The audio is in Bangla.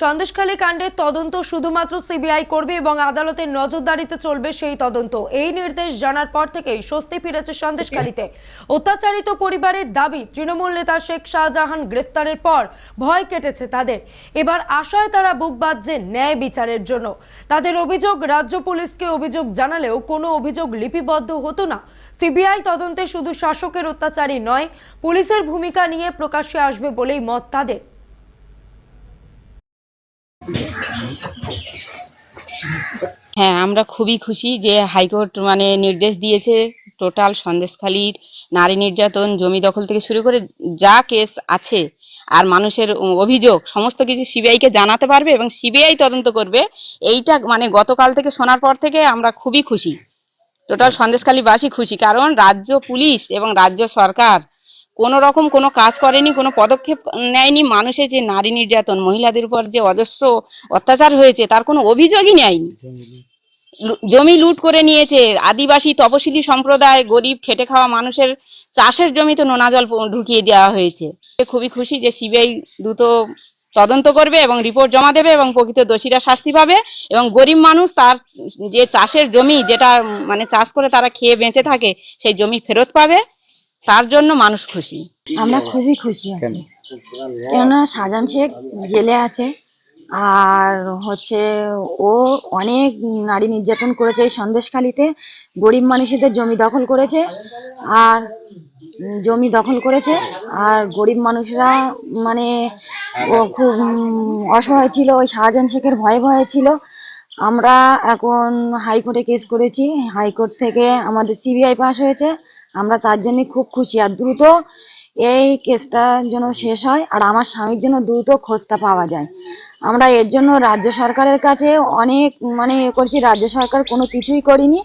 সন্দেশখালী কাণ্ডের তদন্ত শুধুমাত্র সিবিআই করবে এবং আদালতের নজরদারিতে চলবে সেই তদন্ত। এই নির্দেশ জানার পর থেকেই স্বস্তি ফিরেছে সন্দেশখালীতে। অত্যাচারিত পরিবারের দাবি, তৃণমূল নেতা শেখ শাহজাহান গ্রেফতারের পর ভয় কেটেছে তাদের। এবার আশায় তারা বুক বাঁধছে ন্যায় বিচারের জন্য। তাদের অভিযোগ, রাজ্য পুলিশকে অভিযোগ জানালেও কোনো অভিযোগ লিপিবদ্ধ হতো না। সিবিআই তদন্তে শুধু শাসকের অত্যাচারই নয়, পুলিশের ভূমিকা নিয়ে প্রকাশ্যে আসবে বলেই মত তাদের। হ্যাঁ আমরা খুবই খুশি যে হাইকোর্ট মানে নির্দেশ দিয়েছে টোটাল সন্দেশখালীর নারী নির্যাতন জমি দখল থেকে শুরু করে যা কেস আছে আর মানুষের অভিযোগ, সমস্ত কিছু সিবিআইকে জানাতে পারবে এবং সিবিআই তদন্ত করবে। এইটা মানে গতকাল থেকে শোনার পর থেকে আমরা খুবই খুশি। টোটাল সন্দেশখালীবাসী খুশি কারণ রাজ্য পুলিশ এবং রাজ্য সরকার কোনো রকম কোনো কাজ করেনি, কোনো পদক্ষেপ নেয়নি। মানুষের যে নারী নির্যাতন, মহিলাদের উপর যে অজস্র অত্যাচার হয়েছে, তার কোনো অভিযোগই নেয়নি। জমি লুট করে নিয়েছে, আদিবাসী, তপশিলি সম্প্রদায়, গরিব, খেটে খাওয়া মানুষের চাষের জমিতে নোনা জল ঢুকিয়ে দেওয়া হয়েছে। খুবই খুশি যে সিবিআই দ্রুত তদন্ত করবে এবং রিপোর্ট জমা দেবে এবং প্রকৃত দোষীরা শাস্তি পাবে এবং গরিব মানুষ তার যে চাষের জমি যেটা মানে চাষ করে তারা খেয়ে বেঁচে থাকে, সেই জমি ফেরত পাবে। তার জন্য মানুষ খুশি। আমরা খুবই খুশি আছি। কেননা শাহজাহান শেখ জেলে আছে আর হচ্ছে ও অনেক নারী নির্যাতন করেছে এই সন্দেশখালিতে গরিব মানুষদের জমি দখল করেছে আর জমি দখল করেছে আর গরিব মানুষরা মানে ও খুব অসহায় ছিল ওই শাহজাহান শেখের ভয়ে ভয়ে ছিল। আমরা এখন হাইকোর্টে কেস করেছি হাইকোর্ট থেকে আমাদের সিবিআই পাস হয়েছে আমরা তার জন্য খুব খুশি আর দ্রুত এই কেসটা যেন শেষ হয় আর আমার স্বামীর জন্য দ্রুত খোঁজটা পাওয়া যায়। আমরা এর জন্য রাজ্য সরকারের কাছে অনেক মানে করছি, রাজ্য সরকার কোনো কিছুই করিনি।